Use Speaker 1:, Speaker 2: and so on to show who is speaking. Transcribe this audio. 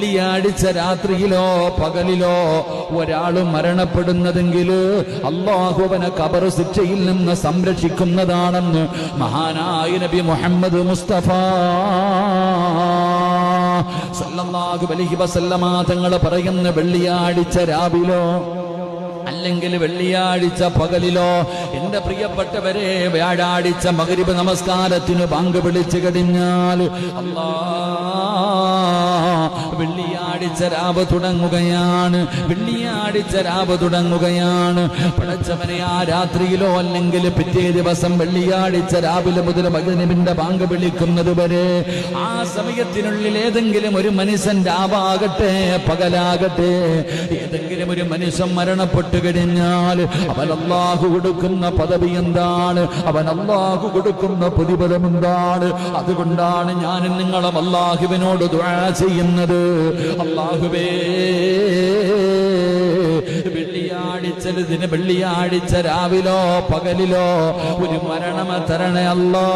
Speaker 1: വെള്ളിയാഴ്ച രാത്രിയിലോ പകലിലോ ഒരാൾ മരണപ്പെടുന്നതെങ്കിൽ അള്ളാഹുവനെ കബർ ശിക്ഷയിൽ നിന്ന് സംരക്ഷിക്കുന്നതാണെന്ന് മഹാനായ നബി മുഹമ്മദ് മുസ്തഫ സല്ലല്ലാഹു അലൈഹി വസല്ലമ തങ്ങൾ പറയുന്ന വെള്ളിയാഴ്ച രാവിലോ അല്ലെങ്കിൽ വെള്ളിയാഴ്ച പകലിലോ എന്റെ പ്രിയപ്പെട്ടവരെ വ്യാഴാഴ്ച മകരിബ് നമസ്കാരത്തിന് പങ്ക് വിളിച്ചു കഴിഞ്ഞാൽ അല്ലാ വെള്ളിയാ വെള്ളിയാഴ്ച രാവ് തുടങ്ങുകയാണ്. വെള്ളിയാഴ്ച രാവ് തുടങ്ങുകയാണ്. പടച്ചവനെ ആ രാത്രിയിലോ അല്ലെങ്കിൽ പിറ്റേ ദിവസം വെള്ളിയാഴ്ച രാവിലെ മുതൽ മകനിബിന്റെ ബാങ്ക് വിളിക്കുന്നത് വരെ. ആ സമയത്തിനുള്ളിൽ ഏതെങ്കിലും ഒരു മനുഷ്യൻ രാവാകട്ടെ പകലാകട്ടെ. ഏതെങ്കിലും ഒരു മനുഷ്യൻ മരണപ്പെട്ടു കഴിഞ്ഞാൽ അവൻ അള്ളാഹു കൊടുക്കുന്ന പദവി എന്താണ്? അവൻ അള്ളാഹു കൊടുക്കുന്ന പ്രതിഫലം എന്താണ്? അതുകൊണ്ടാണ് ഞാൻ നിങ്ങളും അള്ളാഹുവിനോട് ദുആ ചെയ്യുന്നത്. അള്ളാഹുവേ വെള്ളിയാഴ്ച വെള്ളിയാഴ്ച രാവിലോ പകലിലോ ഒരു മരണമ തരണേ അല്ലാ.